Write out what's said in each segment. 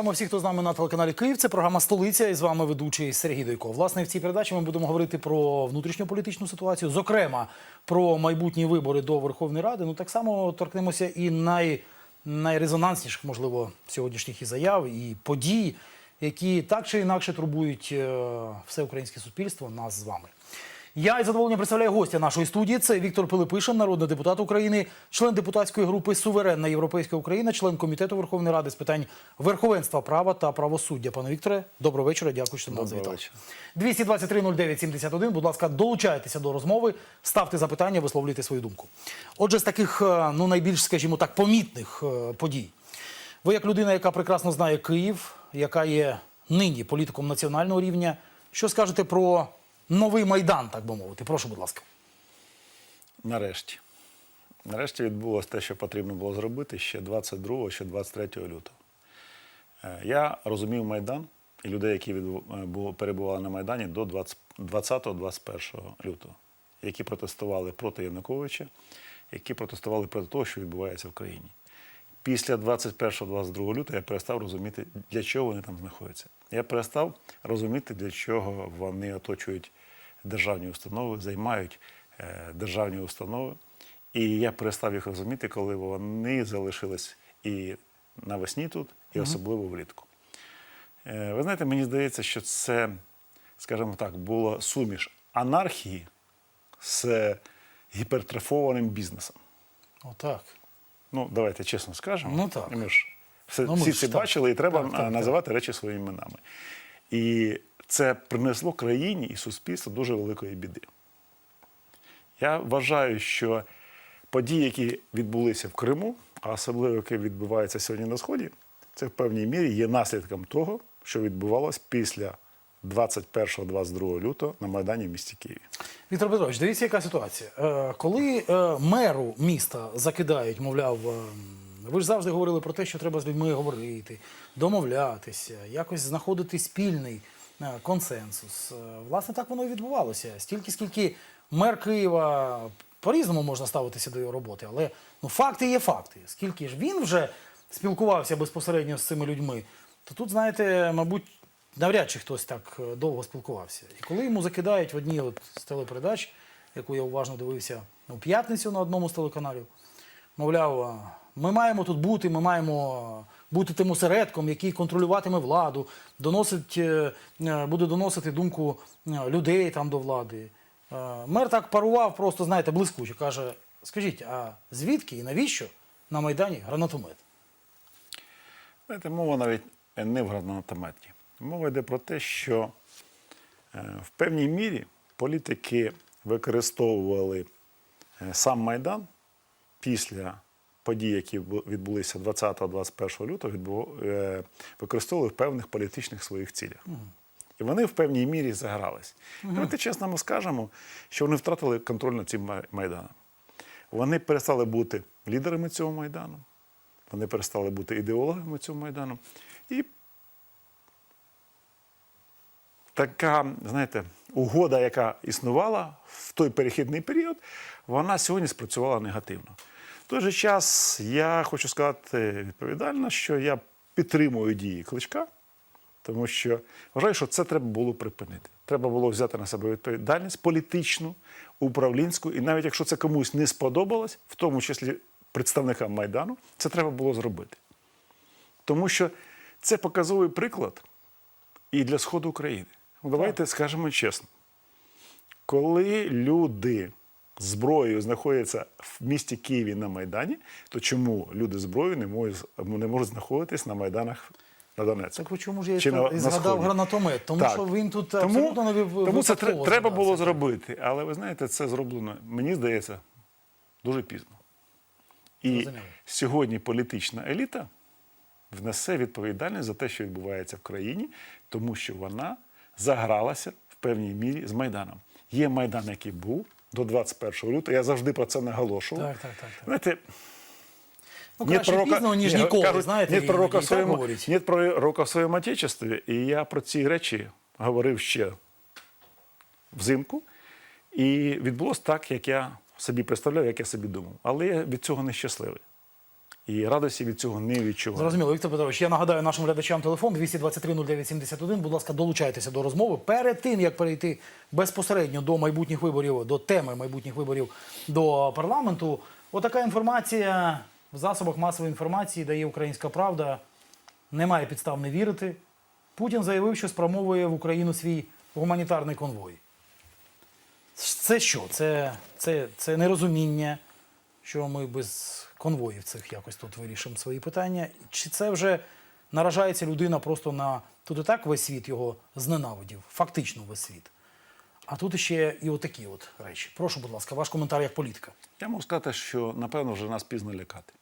Вітаємо всіх, хто з нами на телеканалі Київ. Це програма Столиця. І з вами ведучий Сергій Дойко. Власне, в цій передачі ми будемо говорити про внутрішньополітичну ситуацію, зокрема про майбутні вибори до Верховної Ради. Ну так само торкнемося і най, найрезонансніших, можливо, сьогоднішніх і заяв, і подій, які так чи інакше турбують е, все українське суспільство, нас з вами. Я із задоволенням представляю гостя нашої студії. Це Віктор Пилипишин, народний депутат України, член депутатської групи Суверенна Європейська Україна, член комітету Верховної Ради з питань верховенства права та правосуддя. Пане Вікторе, доброго вечора. Дякую, що нас завітали. вечора. 223-09-71. Будь ласка, долучайтеся до розмови, ставте запитання, висловлюйте свою думку. Отже, з таких е, ну найбільш, скажімо так, помітних е, подій. Ви як людина, яка прекрасно знає Київ, яка є нині політиком національного рівня, що скажете про новий майдан, так би мовити? Прошу, будь ласка. Нарешті. Нарешті відбулося те, що потрібно було зробити ще 22, ще 23 лютого. Е, Я розумів Майдан і людей, які е, перебували на Майдані до 20-21 лютого, які протестували проти Януковича, які протестували проти того, що відбувається в країні. Після 21-22 лютого я перестав розуміти, для чого вони там знаходяться. Я перестав розуміти, для чого вони оточують державні установи, займають е, державні установи. І я перестав їх розуміти, коли вони залишились і навесні тут, і особливо влітку. Е, Ви знаєте, мені здається, що це, скажімо так, було суміш анархії з гіпертрофованим бізнесом. Отак. Ну, давайте чесно скажемо. Ну, так. Ми ж все, Ну, ми всі ж це так. бачили, і треба Так, так, а, так. називати речі своїми іменами. І це принесло країні і суспільству дуже великої біди. Я вважаю, що події, які відбулися в Криму, а особливо які відбуваються сьогодні на Сході, це в певній мірі є наслідком того, що відбувалось після 21-22 лютого на Майдані в місті Києві. Віктор Петрович, дивіться, яка ситуація. Е, коли е, меру міста закидають, мовляв, е, ви ж завжди говорили про те, що треба з людьми говорити, домовлятися, якось знаходити спільний консенсус. Е, власне, так воно і відбувалося. Стільки, скільки мер Києва по-різному можна ставитися до його роботи, але ну, факти є факти. Скільки ж він вже спілкувався безпосередньо з цими людьми, то тут, знаєте, мабуть, навряд чи хтось так е, довго спілкувався. І коли йому закидають в одній от з телепередач, яку я уважно дивився у п'ятницю на одному з телеканалів, мовляв, ми маємо тут бути, ми маємо бути тим осередком, який контролюватиме владу, доносить, е, е, буде доносити думку е, людей там до влади. Мер так парував, просто знаєте, блискуче. Каже: скажіть, а звідки і навіщо на Майдані гранатомет? Знаєте, мова навіть не в гранатометі. Мова йде про те, що в певній мірі політики використовували сам Майдан після подій, які відбулися 20-21 лютого, відбу- е, використовували в певних політичних своїх цілях. І вони в певній мірі загрались. Давайте чесно ми скажемо, що вони втратили контроль над цим Майданом. Вони перестали бути лідерами цього Майдану, вони перестали бути ідеологами цього Майдану. І така, знаєте, угода, яка існувала в той перехідний період, вона сьогодні спрацювала негативно. Той же час я хочу сказати відповідально, що я підтримую дії кличка, тому що вважаю, що це треба було припинити. Треба було взяти на себе відповідальність політичну, управлінську, і навіть якщо це комусь не сподобалось, в тому числі представникам Майдану, це треба було зробити. Тому що це показовий приклад і для Сходу України. Давайте скажемо чесно. Коли люди зброєю знаходяться в місті Києві на Майдані, то чому люди зброєю не можуть, не можуть знаходитись на Майданах на Донецьку? Так чому ж я Чи на- і на згадав Сході? гранатомет? Тому Так. що він тут тому, абсолютно не Тому це треба було зробити. Але ви знаєте, це зроблено, мені здається, дуже пізно. І Зрозуміло. сьогодні політична еліта внесе відповідальність за те, що відбувається в країні, тому що вона загралася в певній мірі з Майданом. Є Майдан, який був до 21 лютого. Я завжди про це наголошував. Так, так, так, так. Знаєте, Ну, краще пророка... пізно, ніж ніколи, кажуть, знаєте, нет пророка, в своєму, нет пророка в своєму отечестві. І я про ці речі говорив ще взимку. І відбулося так, як я собі представляв, як я собі думав. Але я від цього нещасливий. І радості від цього не відчуваю. Зрозуміло, Віктор Петрович, я нагадаю нашим глядачам телефон 223 09 71. Будь ласка, долучайтеся до розмови. Перед тим, як перейти безпосередньо до майбутніх виборів, до теми майбутніх виборів до парламенту, отака інформація в засобах масової інформації дає Українська Правда. Немає підстав не вірити. Путін заявив, що спрямовує в Україну свій гуманітарний конвой. Це що? Це, це, це нерозуміння, що ми без конвоїв цих якось тут вирішимо свої питання. Чи це вже наражається людина просто на тут і так весь світ його зненавидів, фактично весь світ. А тут ще і отакі от речі. Прошу, будь ласка, ваш коментар як політика. Я можу сказати, що напевно вже нас пізно лякати.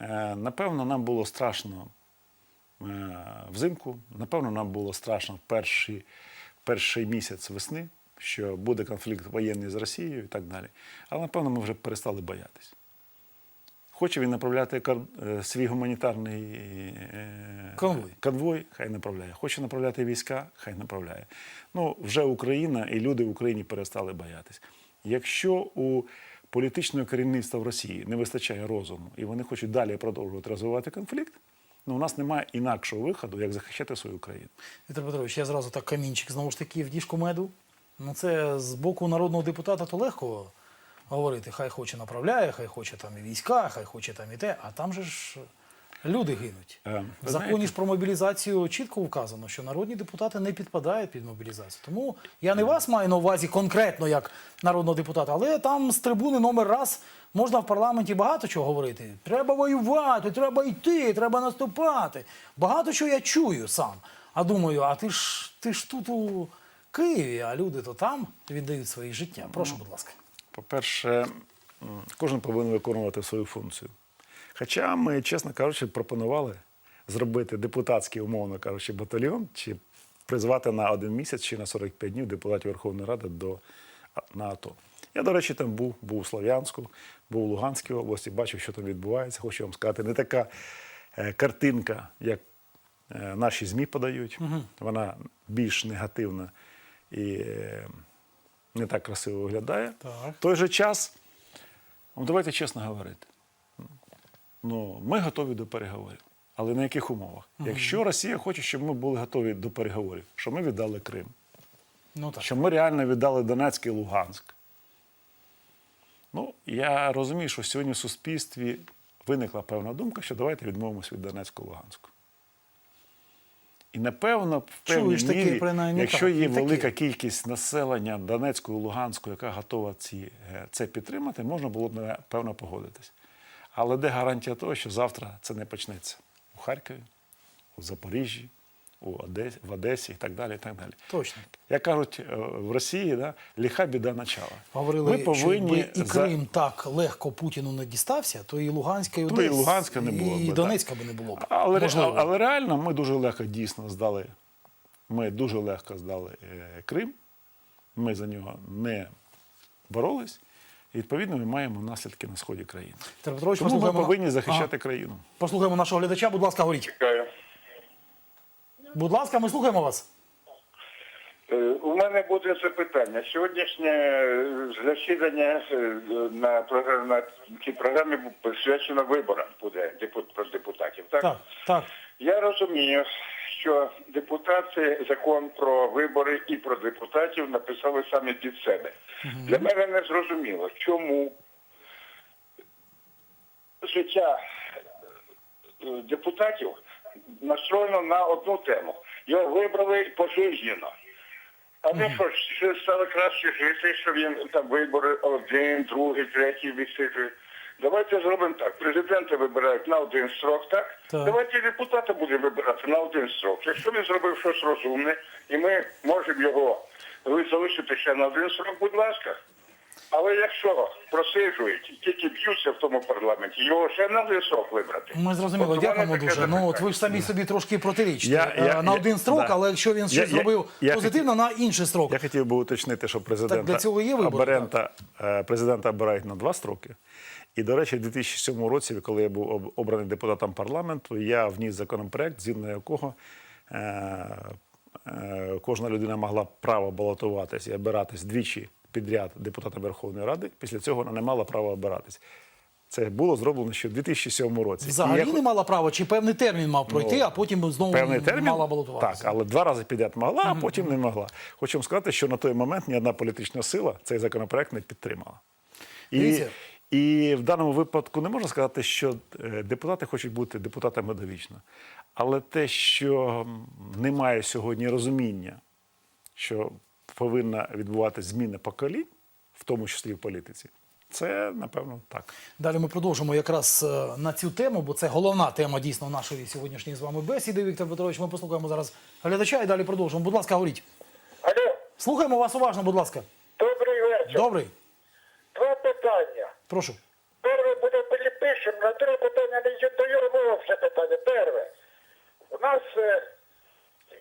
Е, Напевно, нам було страшно е, взимку, напевно, нам було страшно в перший, перший місяць весни, що буде конфлікт воєнний з Росією і так далі. Але напевно ми вже перестали боятись. Хоче він направляти е, свій гуманітарний е, Конвой. конвой, хай направляє. Хоче направляти війська, хай направляє. Ну, вже Україна і люди в Україні перестали боятись. Якщо у політичного керівництва в Росії не вистачає розуму, і вони хочуть далі продовжувати розвивати конфлікт, ну у нас немає інакшого виходу, як захищати свою країну. Віктор Петрович, я зразу так камінчик знову ж таки в діжку меду. Ну це з боку народного депутата то легко говорити. Хай хоче направляє, хай хоче там і війська, хай хоче там і те, а там же ж люди гинуть. Е, В законі знаєте- ж про мобілізацію чітко вказано, що народні депутати не підпадають під мобілізацію. Тому я не вас маю на увазі конкретно як народного депутата, але там з трибуни номер раз можна в парламенті багато чого говорити. Треба воювати, треба йти, треба наступати. Багато чого я чую сам. А думаю, а ти ж ти ж тут у Києві, а люди то там віддають свої життя. Прошу, будь ласка. По-перше, кожен повинен виконувати свою функцію. Хоча ми, чесно кажучи, пропонували зробити депутатський, умовно кажучи, батальйон, чи призвати на один місяць чи на 45 днів депутатів Верховної Ради до, а, на АТО. Я, до речі, там був, був у Слов'янську, був у Луганській області, бачив, що там відбувається. Хочу вам сказати, не така е, картинка, як е, наші ЗМІ подають. Вона більш негативна і е, не так красиво виглядає. Так. В той же час, ну, давайте чесно говорити. Ну, ми готові до переговорів. Але на яких умовах? Якщо Росія хоче, щоб ми були готові до переговорів, щоб ми віддали Крим, Ну так. щоб ми реально віддали Донецьк і Луганськ. Ну, я розумію, що сьогодні в суспільстві виникла певна думка, що давайте відмовимося від Донецьку і напевно, в певній Чуєш мірі, такі, принаймні, якщо так, є велика такі. кількість населення Донецької, Луганської, яка готова ці, е, це підтримати, можна було б напевно погодитись. Але де гарантія того, що завтра це не почнеться у Харкові, у Запоріжжі, у Одесі, в Одесі і так далі. І так далі. Точно. Як кажуть е, в Росії, да, ліха біда начала. Говорили, Ми повинні і за- Крим так легко Путіну не дістався, то і Луганська, і Ну, і Луганська не було б, і так. Донецька би не було б. Але, Можливо. але реально ми дуже легко дійсно здали. Ми дуже легко здали е, Крим. Ми за нього не боролись. І відповідно ми маємо наслідки на сході країни. Петрович, Тому ми послухаємо на- повинні захищати Ага. країну. Послухаємо нашого глядача. Будь ласка, говоріть. Будь ласка, ми слухаємо вас. Е, У мене буде запитання. Сьогоднішнє е, засідання е, на програмі на цій програмі присвячено виборам буде про депутатів. Так? Так, так. я розумію, що депутати закон про вибори і про депутатів написали самі під себе. Для мене не зрозуміло, чому життя депутатів настроєно на одну тему. Його вибрали пожизненно. А не що, що стало краще жити, що він там вибори один, другий, третій відсиджує. Давайте зробимо так. Президента вибирають на один строк, так? Так. Давайте депутата будемо вибирати на один строк. Якщо він зробив щось розумне, і ми можемо його залишити ще на один строк, будь ласка. Але якщо просиджують тільки б'ються в тому парламенті, його ще на строк вибрати. Ми зрозуміли, От дякуємо дуже. Ну от ви ж самі собі трошки протирічите. Я- я- Е, на я- один строк, да. але якщо він щось я- зробив я на інший строк. Я хотів би уточнити, що президента, Так для цього є вибори, аберента, е, президента обирають на два строки. І, до речі, в 2007 році, коли я був об- обраний депутатом парламенту, я вніс законопроект, згідно якого е, е, кожна людина могла право балотуватись і обиратись двічі підряд депутата Верховної Ради. Після цього вона не мала права обиратись. Це було зроблено ще в 2007 році. Взагалі я- не мала права, чи певний термін мав пройти, Ну, а потім знову певний термін, мала так, але два рази підряд могла, а потім не могла. Хочу вам сказати, що на той момент ні одна політична сила цей законопроект не підтримала. І, Дивіться. і в даному випадку не можна сказати, що е, депутати хочуть бути депутатами довічно. Але те, що немає сьогодні розуміння, що повинна відбуватися зміна поколінь, в тому числі в політиці, це напевно так. Далі ми продовжимо якраз е, на цю тему, бо це головна тема дійсно нашої сьогоднішньої з вами бесіди. Віктор Петрович, ми послухаємо зараз глядача і далі продовжимо. Будь ласка, говоріть. Алло, Слухаємо вас уважно, будь ласка. добрий вечір. Добрий, Два питання. прошу. Перше буде Пилипишин, на друге питання не й- до Юрмова все питання. Перше. У нас,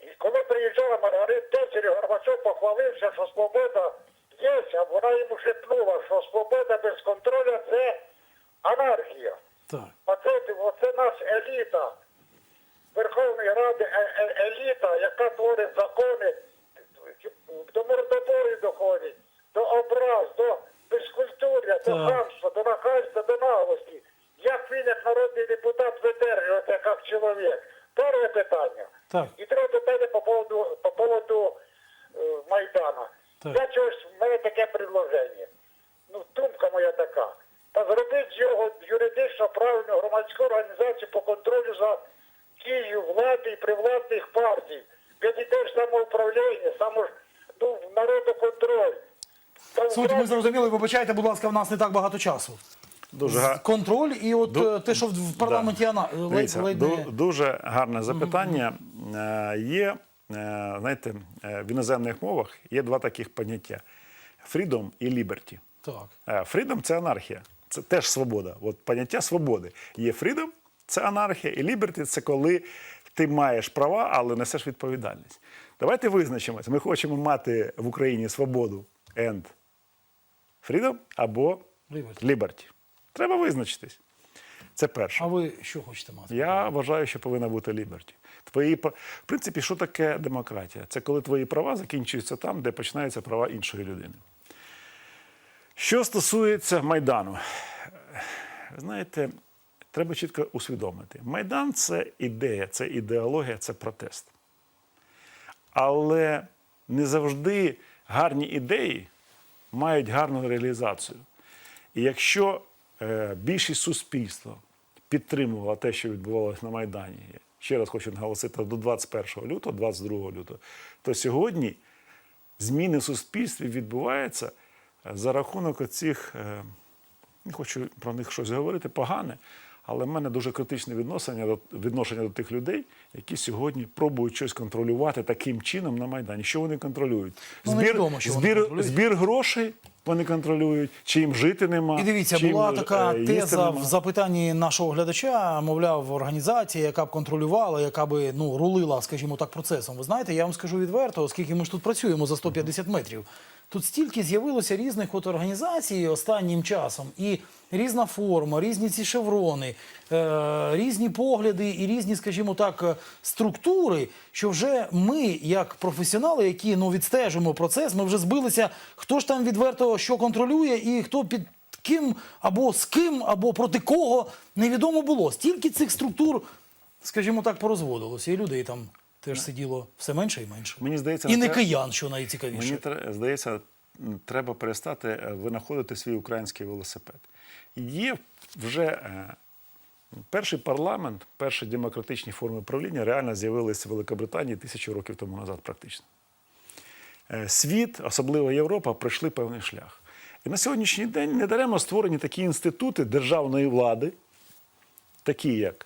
е, коли приїжджала Маргарита Тетері, Горбачов похвалився, що свобода є, а вона йому шепнула, що свобода без контролю це анархія. Так. Оце, оце наш еліта Верховної Ради е- е- еліта, яка творить закони, до мордоборів доходить, до образ, до безкультуря, до хамства, до нахальства, до наглості. Як він, як народний депутат, видержується як чоловік? Перше питання. Так. І друге питання по поводу, по поводу е, Майдана. Так. Я чогось, в мене таке предложення. Ну, думка моя така. Та зробити з його юридично правильну громадську організацію по контролю за дією влади і привладних партій. І теж самоуправління, само, ну, народоконтроль. Та Суть ми зрозуміли, вибачайте, будь ласка, в нас не так багато часу. Дуже га- Контроль і от Ду- е, те, що в- парламенті Да. ана- ледь, Дивіться, ледь ду- дуже гарне запитання. Е, Є, е, знаєте, е, в іноземних мовах є два таких поняття: freedom і liberty. Так. Freedom – це анархія, це теж свобода. От поняття свободи. Є freedom – це анархія, і liberty – це коли ти маєш права, але несеш відповідальність. Давайте визначимося. Ми хочемо мати в Україні свободу and freedom або Liberty. liberty. Треба визначитись. Це перше. А ви що хочете мати? Я вважаю, що повинна бути ліберті. Твої в принципі, що таке демократія? Це коли твої права закінчуються там, де починаються права іншої людини. Що стосується Майдану, знаєте, треба чітко усвідомити: Майдан це ідея, це ідеологія, це протест. Але не завжди гарні ідеї мають гарну реалізацію. І якщо е, більшість суспільства підтримувала те, що відбувалося на Майдані, ще раз хочу наголосити, до 21 лютого, 22 лютого, то сьогодні зміни в суспільстві відбуваються е, за рахунок оцих, е, не хочу про них щось говорити, погане, але в мене дуже критичне відношення до, відношення до тих людей, які сьогодні пробують щось контролювати таким чином на Майдані. Що вони контролюють? Ну, невідомо, що вони збір, контролюють. збір грошей вони контролюють, чи їм жити нема. І дивіться, чи їм, була е, така теза в запитанні нашого глядача, мовляв, організація, яка б контролювала, яка би ну рулила, скажімо так, процесом. Ви знаєте, я вам скажу відверто, оскільки ми ж тут працюємо за 150 метрів. Тут стільки з'явилося різних от організацій останнім часом, і різна форма, різні ці шеврони, е, різні погляди і різні, скажімо так, структури, що вже ми, як професіонали, які ну відстежуємо процес, ми вже збилися, хто ж там відверто що контролює, і хто під ким або з ким, або проти кого невідомо було. Стільки цих структур, скажімо так, порозводилося, і людей там теж сиділо все менше і менше. Мені здається, і не киян, що найцікавіше. Мені здається, треба перестати е, винаходити свій український велосипед. Є вже е, перший парламент, перші демократичні форми правління реально з'явилися в Великобританії тисячу років тому назад, практично. Е, Світ, особливо Європа, пройшли певний шлях. І на сьогоднішній день недаремно створені такі інститути державної влади, такі як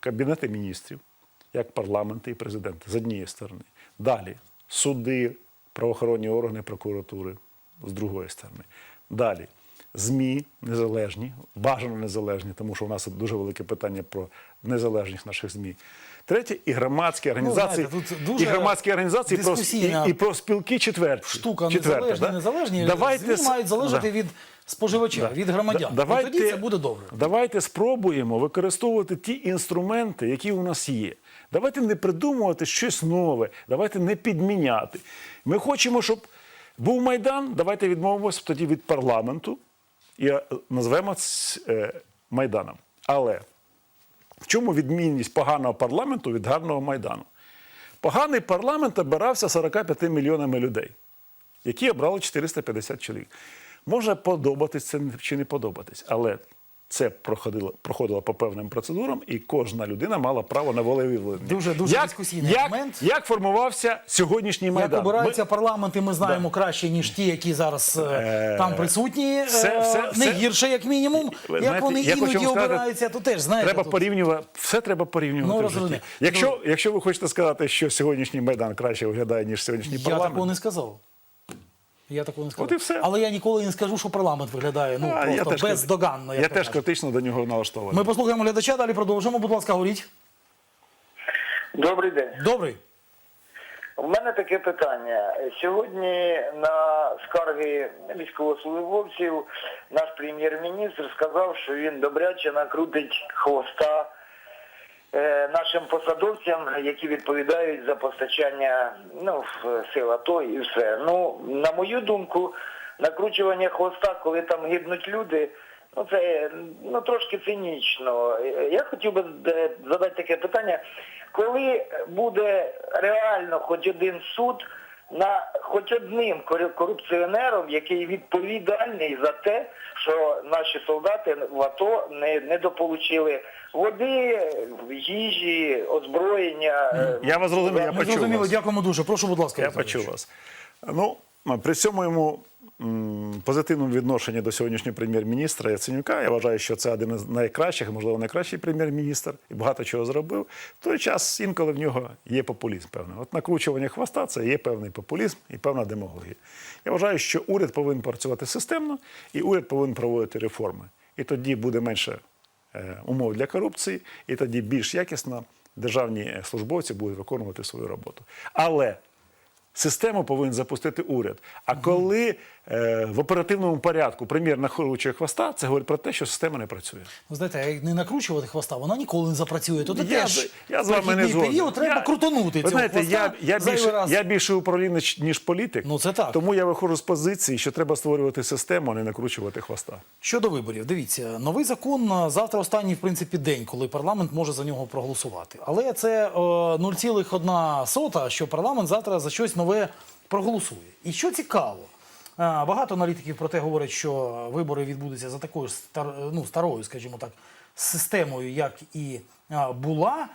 кабінети міністрів, як парламенти і президенти з однієї сторони. Далі суди, правоохоронні органи прокуратури з другої сторони. Далі ЗМІ незалежні, бажано незалежні, тому що у нас дуже велике питання про незалежність наших ЗМІ. Третє і громадські організації, Ну, знаєте, тут дуже і громадські організації про, і, і про спілки четверті. Штука Четверте, незалежні, да? незалежні. Давайте ЗМІ мають залежати да. від споживача, Да. від громадян. Да- І тоді це буде добре. Давайте спробуємо використовувати ті інструменти, які у нас є. Давайте не придумувати щось нове, давайте не підміняти. Ми хочемо, щоб був Майдан, давайте відмовимося тоді від парламенту і е, назвемо ц- е, Майданом. Але в чому відмінність поганого парламенту від гарного Майдану? Поганий парламент обирався 45 мільйонами людей, які обрали 450 чоловік. Може подобатись це чи не подобатись, але це проходило, проходило по певним процедурам, і кожна людина мала право на волевиявлення. Дуже- дуже як, дискусійний як, момент. Як формувався сьогоднішній Майдан? Як обираються Ми- парламенти, ми знаємо краще, ніж ті, які зараз е, Е, там присутні. все- е, все- не все- гірше, як мінімум. Ви як знаєте, вони я іноді сказати, обираються, то теж знаєте. Треба тут- порівнювати, все треба порівнювати. Ну, в житті. Якщо, якщо ви хочете сказати, що сьогоднішній Майдан краще виглядає, ніж сьогоднішній Я парламент. такого не сказав. Я такого не сказав. От і все. Але я ніколи не скажу, що парламент виглядає ну, А, я просто теж крит- бездоганно. Як Я то теж кажуть. критично до нього налаштований. Ми послухаємо глядача, далі продовжимо. Будь ласка, говоріть. Добрий день. Добрий. У мене таке питання. Сьогодні на скарги військовослужбовців наш прем'єр-міністр сказав, що він добряче накрутить хвоста нашим посадовцям, які відповідають за постачання ну, в сил АТО і все. Ну, на мою думку, накручування хвоста, коли там гибнуть люди, ну це ну трошки цинічно. Е, Я хотів би е, задати таке питання. Коли буде реально хоч один суд на хоч одним кору- корупціонером, який відповідальний за те, що наші солдати в АТО не недополучили води, їжі, озброєння. е, Я вас зрозумів, я Ми почув дякуємо дуже. Прошу, будь ласка. Я почув вас. Ну, при цьому йому позитивному відношенні до сьогоднішнього прем'єр-міністра Яценюка, я вважаю, що це один із найкращих, можливо, найкращий прем'єр-міністр і багато чого зробив. В той час інколи в нього є популізм певний. От накручування хвоста це є певний популізм і певна демагогія. Я вважаю, що уряд повинен працювати системно, і уряд повинен проводити реформи. І тоді буде менше е, умов для корупції, і тоді більш якісно державні службовці будуть виконувати свою роботу. Але Систему повинен запустити уряд. А коли в оперативному порядку прем'єр накручує хвоста, це говорить про те, що система не працює. Ви знаєте, як не накручувати хвоста, вона ніколи не запрацює. То я, теж я з вами не згоден. період треба я, крутонути ви знаєте, я, я, більше, раз. я більше управлінець, ніж політик. Ну, це так. Тому я виходжу з позиції, що треба створювати систему, а не накручувати хвоста. Щодо виборів, дивіться, новий закон завтра останній, в принципі, день, коли парламент може за нього проголосувати. Але це е, 0,1 сота, що парламент завтра за щось нове проголосує. І що цікаво, багато аналітиків про те говорять, що вибори відбудуться за такою ну, старою, скажімо так, системою, як і була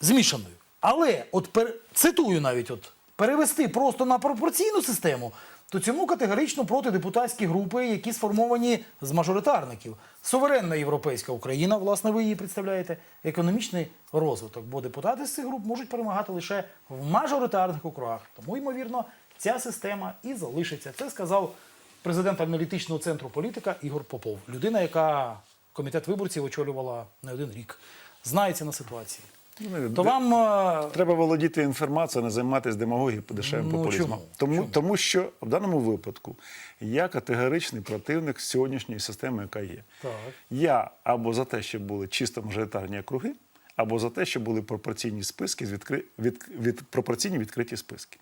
змішаною. Але от пер... цитую навіть от перевести просто на пропорційну систему, то цьому категорично проти депутатські групи, які сформовані з мажоритарників. Суверенна європейська Україна, власне, ви її представляєте, економічний розвиток, бо депутати з цих груп можуть перемагати лише в мажоритарних округах. Тому, ймовірно, ця система і залишиться. Це сказав президент аналітичного центру політика Ігор Попов, людина, яка комітет виборців очолювала не один рік, знається на ситуації. Ну, То вам е, Треба володіти інформацією, не займатися демагогією дешевим Ну, популізмом. чому? Тому, Чому? тому що в даному випадку я категоричний противник сьогоднішньої системи, яка є. Так. Я або за те, щоб були чисто мажоритарні округи, або за те, щоб були пропорційні списки відкри... від... від... пропорційні відкриті списки.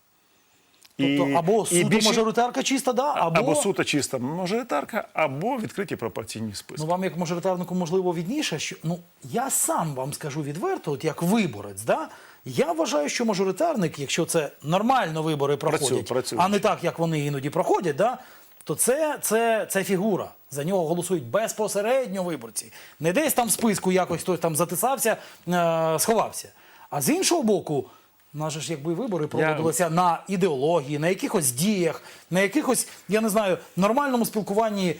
Тобто або суду більше- мажоритарка чиста, да, або, або суто чиста мажоритарка, або відкриті пропорційні списки. Ну, вам як мажоритарнику можливо відніше, що ну я сам вам скажу відверто, от як виборець, да. Я вважаю, що мажоритарник, якщо це нормально вибори проходять, працює. а не так, як вони іноді проходять, да, то це, це, це фігура. За нього голосують безпосередньо виборці. Не десь там в списку якось хтось там затисався, е, сховався. А з іншого боку, наші ж якби вибори проводилися на ідеології, на якихось діях, на якихось, я не знаю, нормальному спілкуванні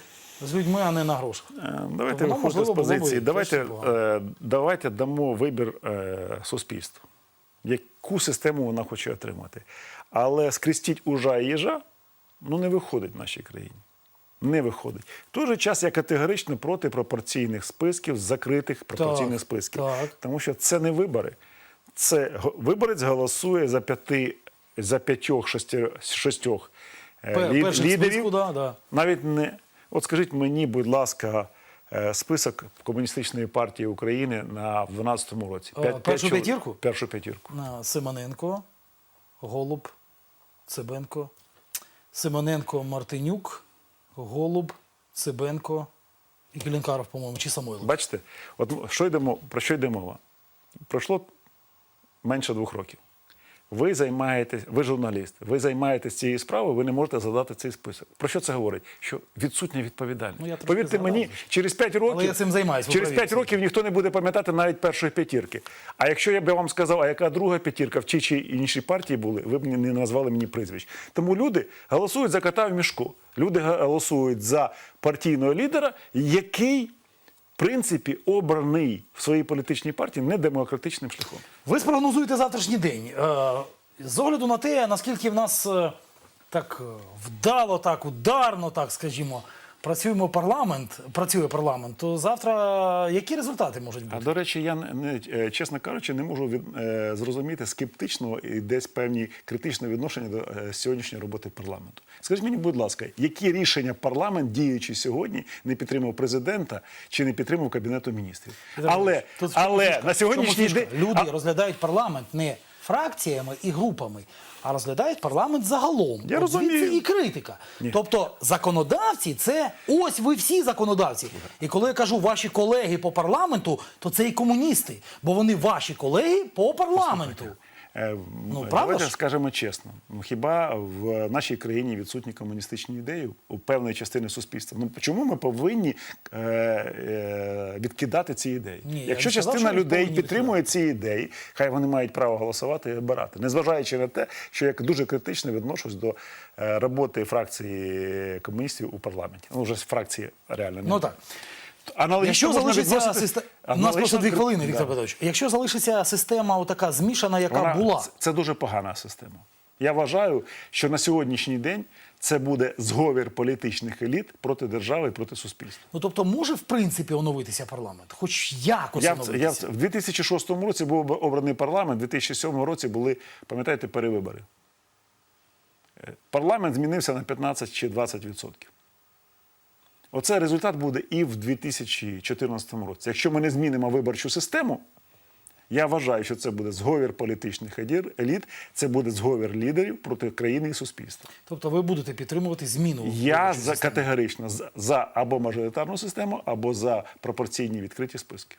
з людьми, а не на грошах. Е, Давайте воно, виходити з позиції. Давайте, е, давайте дамо вибір е, суспільству, яку систему вона хоче отримати. Але скрестіть ужа і їжа ну, не виходить в нашій країні. Не виходить. В той же час я категорично проти пропорційних списків, закритих пропорційних списків. так. Тому що це не вибори. Це виборець голосує за п'яти за п'ятьох шести, шістьох е, лід- лідерів. списку, да, да. Навіть не от скажіть мені, будь ласка, е, список комуністичної партії України на 12-му році. Е, П'ять- першу п'ять п'ятірку? Першу п'ятірку. Симоненко, Голуб, Цибенко, Симоненко, Мартинюк, Голуб, Цибенко і Келінкаров, по-моєму, чи Самойлов. Бачите, от що йдемо, про що йде мова? Пройшло менше двох років. Ви займаєтесь, ви журналіст, ви займаєтесь цією справою, ви не можете задати цей список. Про що це говорить? Що відсутня відповідальність. Ну, Повірте згадав мені, через 5 років, я цим займаюсь, через праві, 5 років ніхто не буде пам'ятати навіть першої п'ятірки. А якщо я б вам сказав, а яка друга п'ятірка в тій чи іншій партії були, ви б не назвали мені прізвищ. Тому люди голосують за кота в мішку. Люди голосують за партійного лідера, який принципі, обраний в своїй політичній партії недемократичним шляхом. Ви спрогнозуєте завтрашній день. Е, З огляду на те, наскільки в нас е, так е, вдало, так ударно, так скажімо, працюємо парламент, працює парламент, то завтра які результати можуть бути? А до речі, я не, е, чесно кажучи, не можу від, е, зрозуміти скептичного і десь певні критичне відношення до е, сьогоднішньої роботи парламенту. Скажіть мені, будь ласка, які рішення парламент, діючи сьогодні, не підтримав президента чи не підтримав кабінету міністрів? Але, чому але на сьогоднішній день люди А- розглядають парламент не фракціями і групами, а розглядають парламент загалом. Я От розумію. звідси і критика. Тобто законодавці це ось ви всі законодавці. І коли я кажу ваші колеги по парламенту, то це і комуністи, бо вони ваші колеги по парламенту. Е, Ну, правда Давайте ж? скажемо чесно. Ну хіба в нашій країні відсутні комуністичні ідеї у певної частини суспільства? Ну чому ми повинні е, е, відкидати ці ідеї? Ні, Якщо сказав, частина людей підтримує ці ідеї, хай вони мають право голосувати і обирати, незважаючи на те, що я дуже критично відношусь до е, роботи фракції комуністів у парламенті. Ну вже фракції реально немає. Ну так. Якщо залишиться система. У нас просто дві хвилини, Віктор Петрович. Якщо залишиться система отака змішана, яка Вона- була. це- Це дуже погана система. Я вважаю, що на сьогоднішній день це буде зговір політичних еліт проти держави і проти суспільства. Ну тобто може в принципі оновитися парламент, хоч якось Я, я в оновитися. це- в 2006 році був обраний парламент, в 2007 році були, пам'ятаєте, перевибори. Е, Парламент змінився на 15 чи 20 відсотків. Оце результат буде і в 2014 році. Якщо ми не змінимо виборчу систему, я вважаю, що це буде зговір політичних еліт, це буде зговір лідерів проти країни і суспільства. Тобто ви будете підтримувати зміну. Я за системи. категорично за, за або мажоритарну систему, або за пропорційні відкриті списки.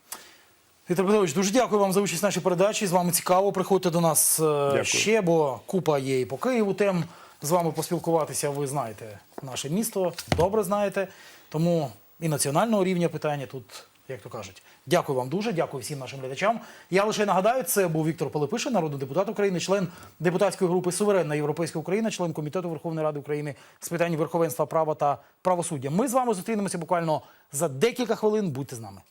Віктор Петрович, дуже дякую вам за участь в нашій передачі. З вами цікаво. Приходьте до нас е, ще, бо купа є і по Києву тем з вами поспілкуватися. Ви знаєте наше місто, добре знаєте. Тому і національного рівня питання тут, як то кажуть. Дякую вам дуже, дякую всім нашим глядачам. Я лише нагадаю, це був Віктор Пилипишин, народний депутат України, член депутатської групи Суверенна Європейська Україна, член комітету Верховної Ради України з питань верховенства права та правосуддя. Ми з вами зустрінемося буквально за декілька хвилин. Будьте з нами.